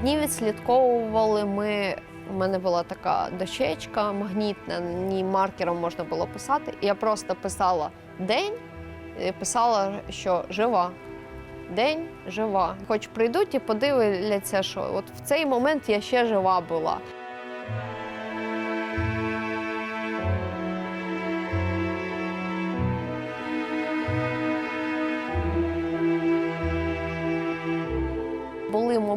Дні відслідковували ми. У мене була така дощечка магнітна, ні маркером можна було писати. Я просто писала день, і писала, що жива. День жива. Хоч прийдуть і подивляться, що от в цей момент я ще жива була.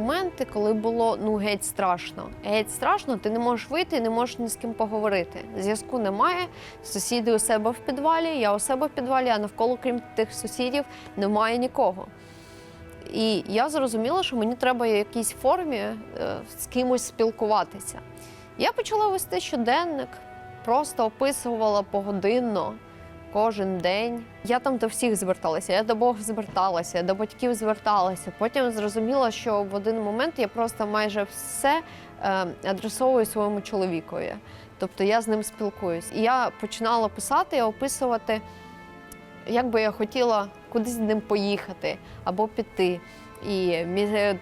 Моменти, коли було ну геть страшно. Геть страшно, ти не можеш вийти, не можеш ні з ким поговорити. Зв'язку немає. Сусіди у себе в підвалі, я у себе в підвалі, а навколо, крім тих сусідів, немає нікого. І я зрозуміла, що мені треба в якійсь формі е, з кимось спілкуватися. Я почала вести щоденник, просто описувала погодинно кожен день. Я там до всіх зверталася, я до Бога зверталася, я до батьків зверталася. Потім зрозуміла, що в один момент я просто майже все е, адресовую своєму чоловікові. Тобто я з ним спілкуюсь. І я починала писати і описувати, як би я хотіла кудись з ним поїхати або піти. І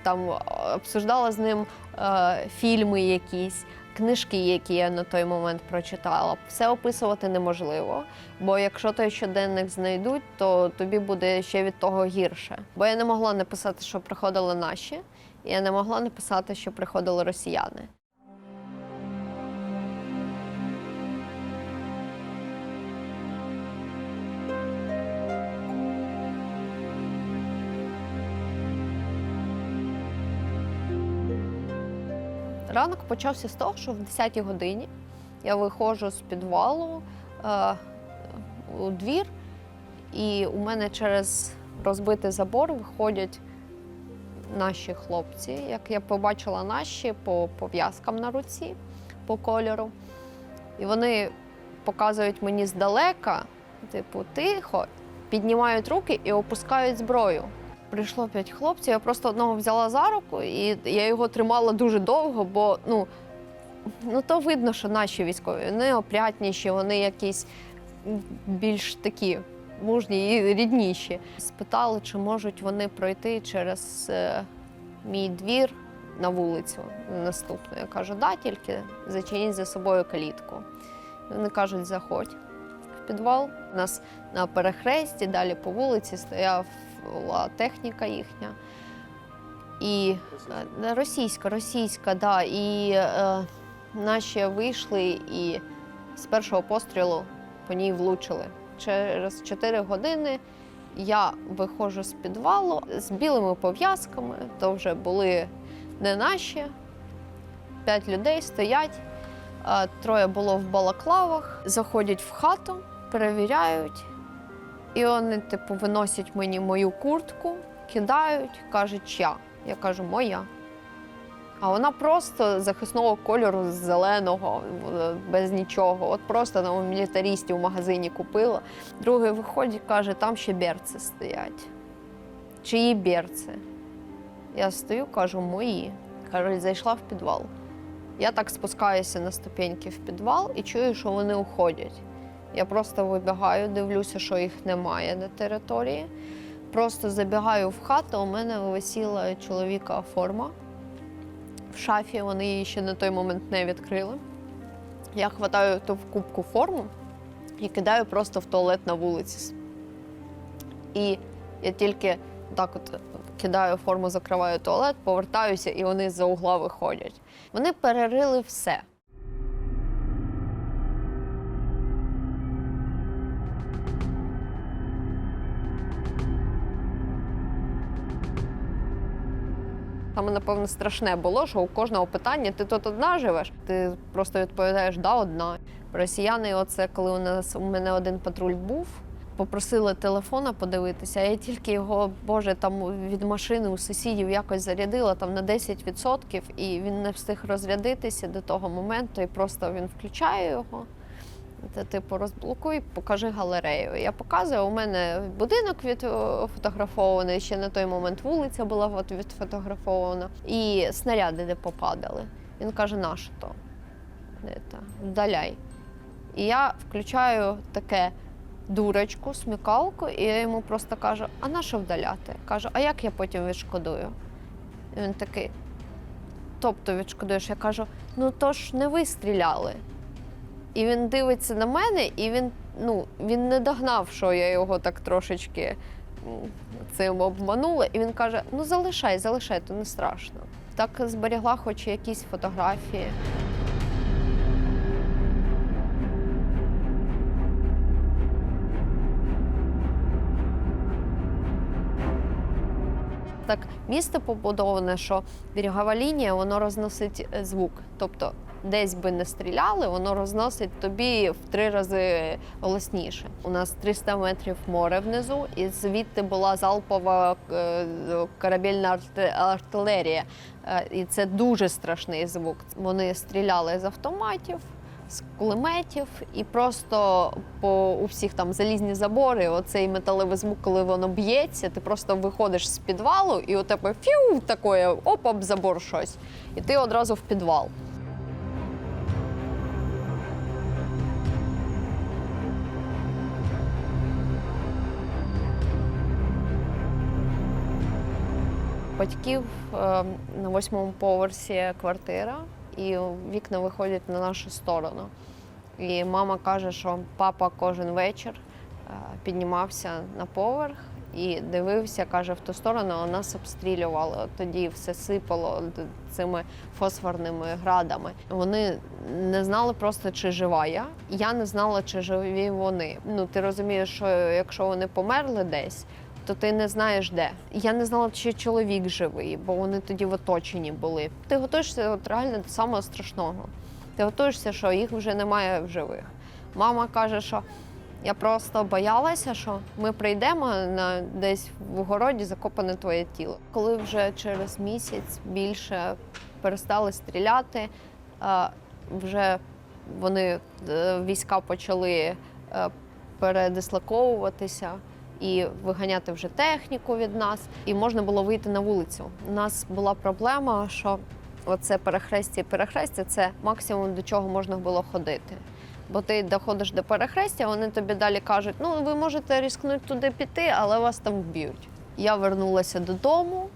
там обсуждала з ним е, фільми якісь, книжки, які я на той момент прочитала. Все описувати неможливо, бо якщо той щоденник знайдуть, то тобі буде ще від того гірше. Бо я не могла написати, що приходили наші, і я не могла написати, що приходили росіяни. Ранок почався з того, що в 10-й годині я виходжу з підвалу е, у двір, і у мене через розбитий забор виходять наші хлопці. Як я побачила наші по пов'язкам на руці, по кольору. І вони показують мені здалека, типу, тихо, піднімають руки і опускають зброю. Прийшло п'ять хлопців, я просто одного взяла за руку, і я його тримала дуже довго, бо ну, ну то видно, що наші військові вони опрятніші, вони якісь більш такі мужні і рідніші. Спитали, чи можуть вони пройти через е, мій двір на вулицю наступну. Я кажу, да, тільки зачиніть за собою калітку. Вони кажуть, заходь в підвал. У нас на перехресті, далі по вулиці стояла техніка їхня. І е, російська, російська, да. І е, наші вийшли і з першого пострілу по ній влучили. Через 4 години я виходжу з підвалу з білими пов'язками, то вже були не наші. П'ять людей стоять, а троє було в балаклавах, заходять в хату, перевіряють. І вони, типу, виносять мені мою куртку, кидають, кажуть, чия. Я кажу, моя. А вона просто захисного кольору зеленого, е, без нічого. От просто на мілітарістів в магазині купила. Другий виходить, каже, там ще берці стоять. Чиї берці? Я стою, кажу, мої. Кажуть, зайшла в підвал. Я так спускаюся на ступеньки в підвал і чую, що вони уходять. Я просто вибігаю, дивлюся, що їх немає на території. Просто забігаю в хату, у мене висіла чоловіка форма в шафі, вони її ще на той момент не відкрили. Я хватаю ту кубку форму і кидаю просто в туалет на вулиці. І я тільки так от кидаю форму, закриваю туалет, повертаюся, і вони з-за угла виходять. Вони перерили все. Саме, напевно, страшне було, що у кожного питання ти тут одна живеш. Ти просто відповідаєш да, одна. Росіяни, оце коли у нас у мене один патруль був, попросили телефона подивитися. Я тільки його, боже, там від машини у сусідів якось зарядила там на 10%, і він не встиг розрядитися до того моменту, і просто він включає його. Це типу розблокуй, покажи галерею. Я показую, у мене будинок відфотографований, ще на той момент вулиця була відфотографована, і снаряди де попадали. Він каже, на то? Вдаляй. І я включаю таке дурочку, смікалку, і я йому просто кажу, а на вдаляти? Кажу, а як я потім відшкодую? І він такий. тобто відшкодуєш? Я кажу, ну то ж не ви стріляли. І він дивиться на мене, і він, ну, він не догнав, що я його так трошечки цим обманула. І він каже: ну залишай, залишай, то не страшно. Так зберігла хоч якісь фотографії. Так, місто побудоване, що берегова лінія, воно розносить е, звук. Тобто, десь би не стріляли, воно розносить тобі в три рази голосніше. У нас 300 метрів море внизу, і звідти була залпова е, корабельна артилерія. Е, І це дуже страшний звук. Вони стріляли з автоматів. З кулеметів і просто по у всіх там залізні забори, оцей металевий звук, коли воно б'ється, ти просто виходиш з підвалу, і у тебе фіу такое, оп, об забор щось. І ти одразу в підвал. Батьків е, на восьмому поверсі квартира, і вікна виходять на нашу сторону. І мама каже, що папа кожен вечір е, піднімався на поверх і дивився, каже, в ту сторону, а нас обстрілювали. Тоді все сипало цими фосфорними градами. Вони не знали просто, чи жива я. Я не знала, чи живі вони. Ну, ти розумієш, що якщо вони померли десь, то ти не знаєш де. Я не знала, чи чоловік живий, бо вони тоді в оточенні були. Ти готуєшся от реально до самого страшного. Ти готуєшся, що їх вже немає в живих. Мама каже, що я просто боялася, що ми прийдемо на десь в городі закопане твоє тіло. Коли вже через місяць більше перестали стріляти, вже вони е, війська почали е, передислоковуватися і виганяти вже техніку від нас, і можна було вийти на вулицю. У нас була проблема, що оце перехрестя і перехрестя це максимум до чого можна було ходити. Бо ти доходиш до перехрестя, вони тобі далі кажуть, ну ви можете ризикнути туди піти, але вас там вб'ють. Я вернулася додому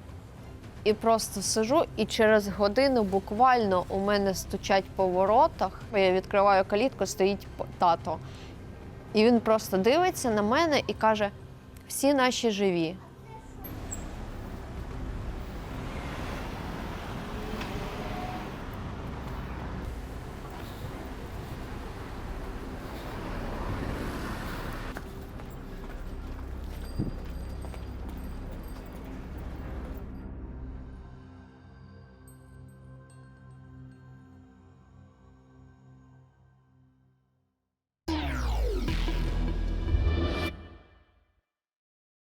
і просто сижу, і через годину буквально у мене стучать по воротах. Я відкриваю калітку, стоїть тато. І він просто дивиться на мене і каже: всі наші живі.